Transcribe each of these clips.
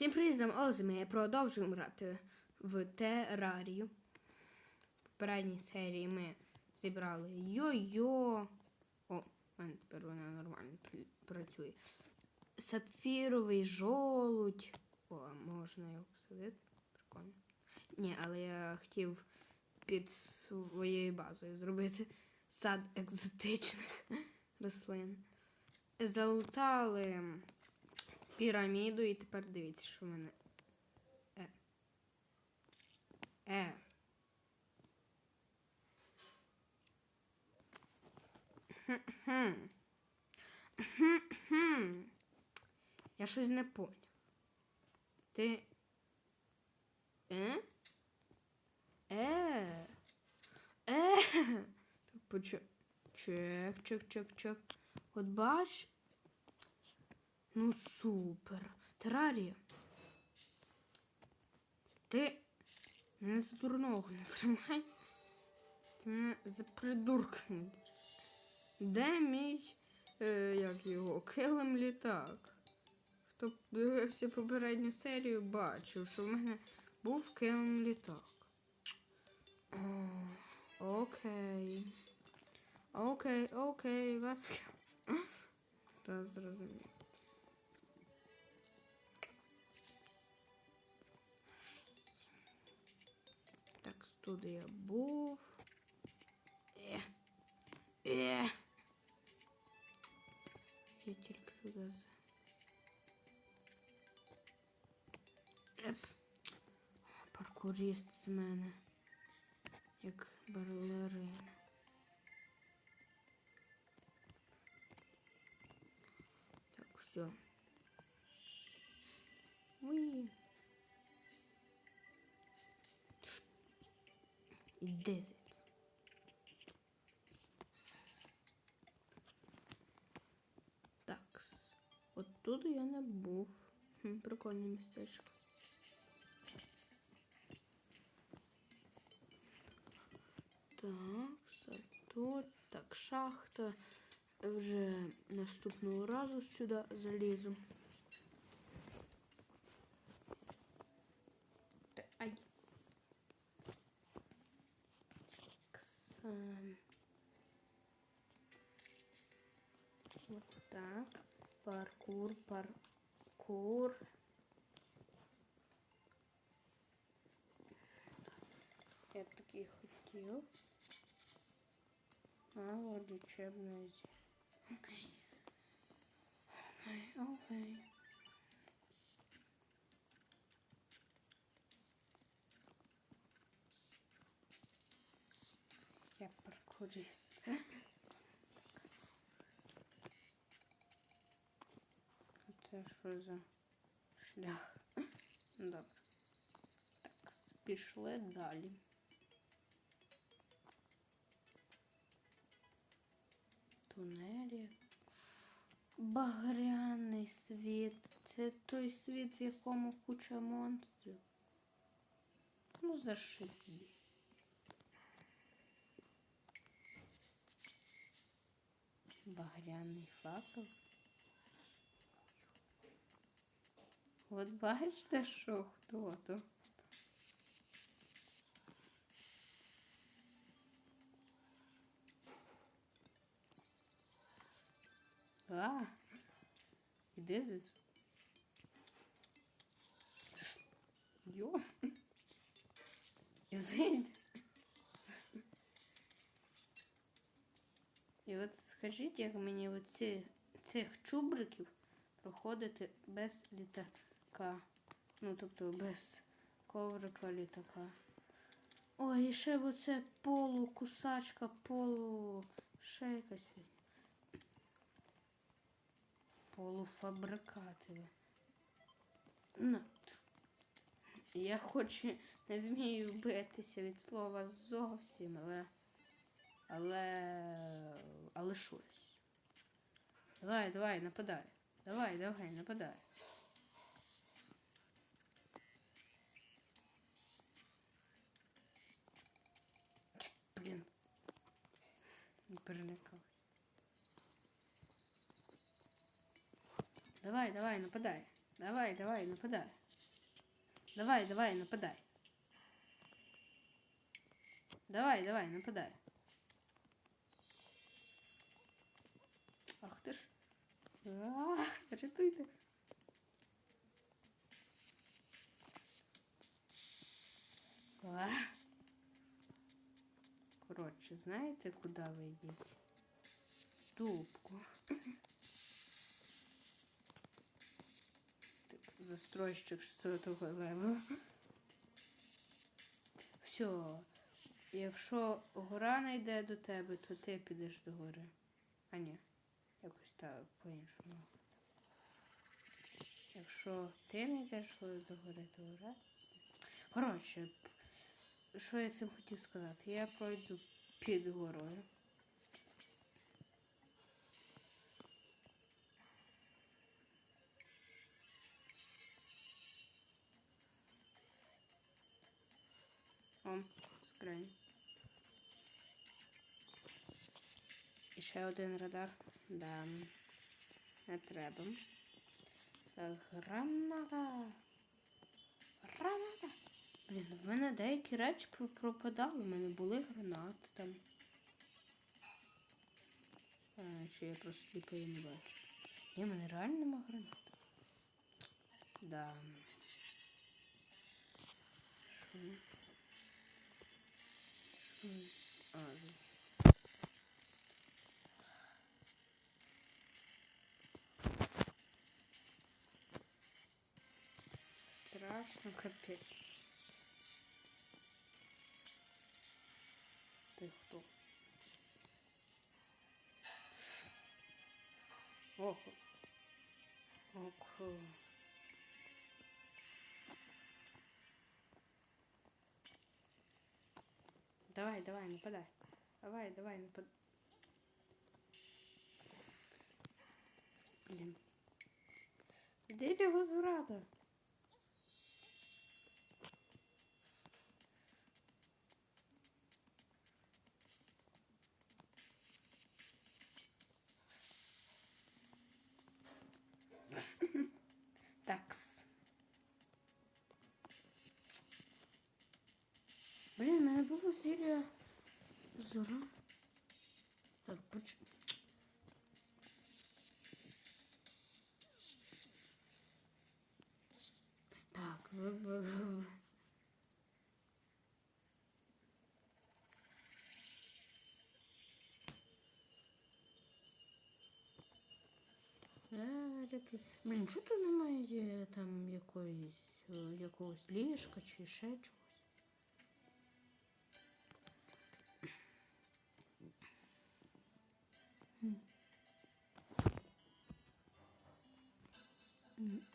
Всім привіт, вами ми продовжуємо грати в терарію. В попередній серії ми зібрали йо-йо. О, в мене тепер вона нормально працює. Сапфіровий жолудь. О, можна його посадити. Прикольно. Ні, але я хотів під своєю базою зробити сад екзотичних рослин. Залутали піраміду і тепер дивіться, що в мене. Е. Е. Я щось не поняв. Ти. Е? Е. Е. Так, почек. Чек, чек, чек, чек. От бач. Ну супер. Терарія. Ти мене за дурного не тримай. Ти мене за придурка. Де мій, е, як його, килим літак? Хто дивився попередню серію, бачив, що в мене був килим літак. Окей. Окей, окей, let's. Та зрозумів. Так, студія був. Е. Е. Я тільки туди з. Еп. Паркуріст з мене. Як балерина. Так, все. Іди звідси. Так. От я не був. Хм, прикольне містечко. Так, все тут. Так, шахта. Вже наступного разу сюди залізу. Вот так. Паркур, паркур. Я такий хотів. Мало лічебної зі. Окей. Окей, окей. Я паркурист. Це що за шлях? Добре. Так, пішли далі. Тунелі. Багряний світ. Це той світ, в якому куча монстрів. Ну, зашибі. Багряний факел. От бачите, що хто то. А, іди звідси. Йо. Ізид. І от скажіть, як мені оці, цих чубриків проходити без літака. Ну, тобто без коврика літака. Ой, і ще оце полу, кусачка, полу. Ще якась. Полуфабрикати. Ну. Я хоч не вмію битися від слова зовсім, але. Але. Але щось. Давай, давай, нападай. Давай, давай, нападай. Перелякав. Давай, давай, нападай. Давай, давай, нападай. Давай, давай, нападай. Давай, давай, нападай. Ах ти ж. Ах, рятуйте. Ах. Коротше, знаєте, куди ви йдете? Дубку. Застройщик 600 левел. Все. Якщо гора не йде до тебе, то ти підеш до гори. А ні, якось так по-іншому. Якщо ти не йдеш до гори, то гора. Коротше, що я цим хотів сказати? Я пройду під горою. О, скриня. І ще один радар. Да. Не треба. Так, граната. Граната. Блін, в мене деякі речі пропадали. У мене були гранати там. А, чи я просто сліпий не бачу. Ні, в мене реально нема гранат. Да. А. Страшно, капець. Давай, давай, нападай. Давай, давай, нападай. Блін. Де бегу зрада? Такс. Блін, в мене було зілля зора. Так, поч... Так, ви- ви- ви- Е, Блін, що тут немає там якоїсь, е, якогось ліжка чи?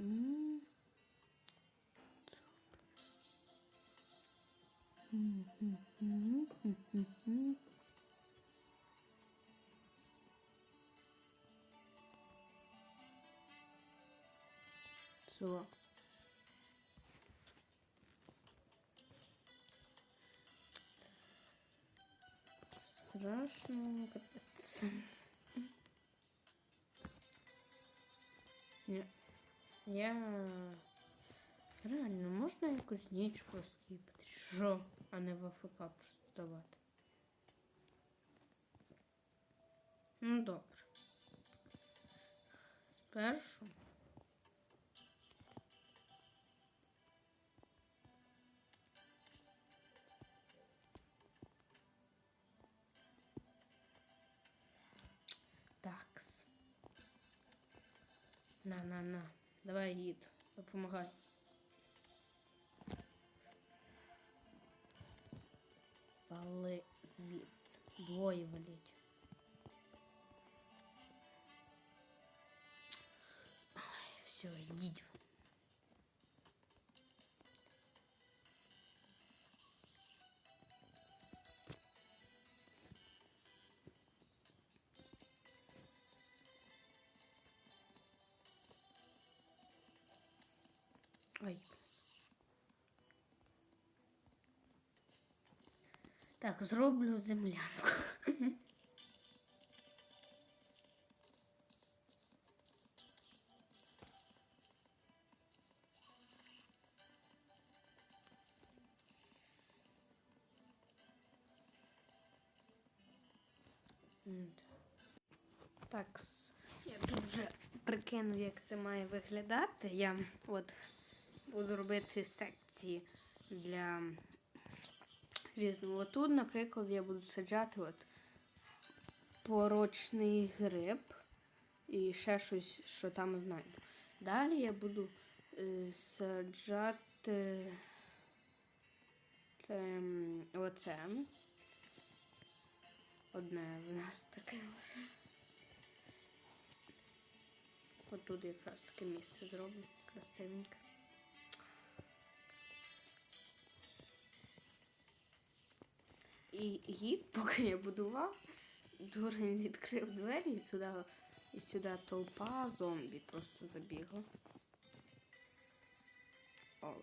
М-м. М-м-м-м-м-м. Сова. Страшно, капець. Ніч проскіпати? Що? А не в АФК просто давати. Ну добре. Спершу. Такс. На, на, на. Давай, їд. Допомагай. Пали звідси. Двоє валіть. Ай, все, йдіть. ви. Ой. Так, зроблю землянку. Так, я тут вже прикинув, як це має виглядати. Я от буду робити секції для різного. От тут, наприклад, я буду саджати от порочний гриб і ще щось, що там знайду. Далі я буду е, саджати ем, оце. Одне в нас таке. От тут якраз таке місце зроблю. Красивеньке. І гід, поки я будував, дурень відкрив двері і сюди, і сюди толпа зомбі просто забігла. О.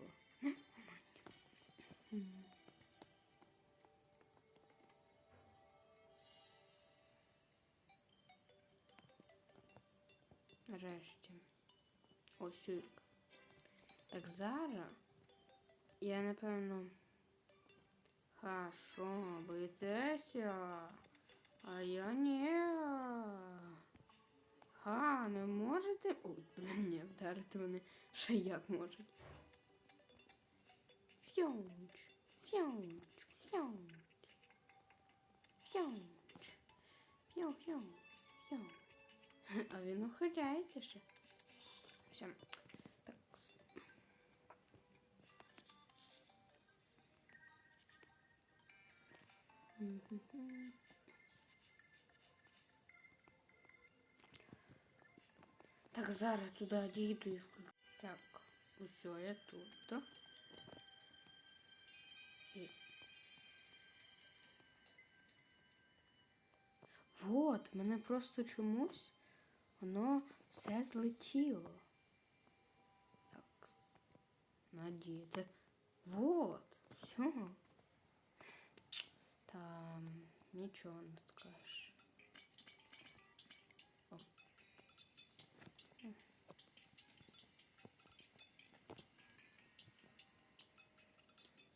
Нарешті. Ось Юлька. Так зараз я напевно. Що, боїтеся? А я ні. Ха, не можете? Ой, блін, ні, вдарити вони ще як можуть. Фьонч, фьонч, фьонч. Фьонч. Фьон, фьон, фьон. А він ухиляється ще. Все. Так, зараз туди дійду і включу. Так, усе, я тут. І... Вот, мене просто чомусь воно все злетіло. Так, надіти. Вот, все. Там нічого не скажеш. О.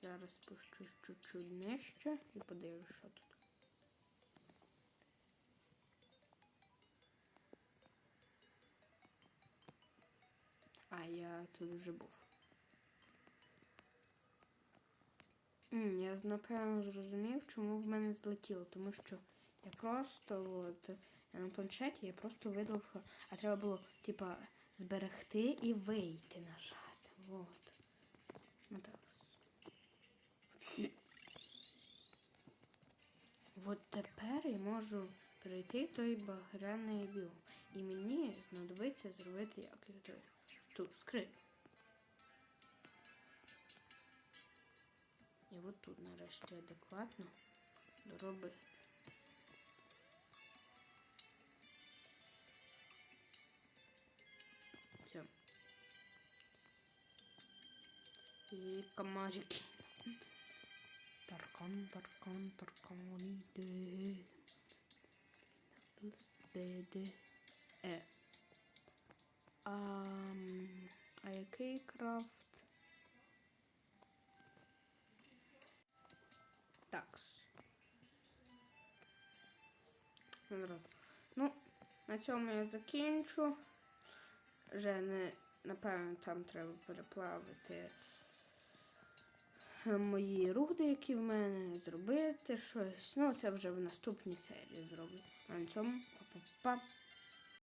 Зараз спущусь чуть-чуть нижче і подивлюсь, що тут. А я тут вже був. Я напевно зрозумів, чому в мене злетіло, тому що я просто от на планшеті я просто видав, а треба було типа зберегти і вийти нажати. Вот. Ну. От тепер я можу перейти той багряний біом. І мені знадобиться зробити як. Тут скрит. І от тут нарешті адекватно доробити. Все. І комарики. Таркан, таркан, таркан, іде. Безбеде. Е. А, а який крафт? Добре. Ну, на цьому я закінчу. Вже не, напевно, там треба переплавити е, мої руди, які в мене, зробити щось. Ну, це вже в наступній серії зроблю. А на цьому па-па-па.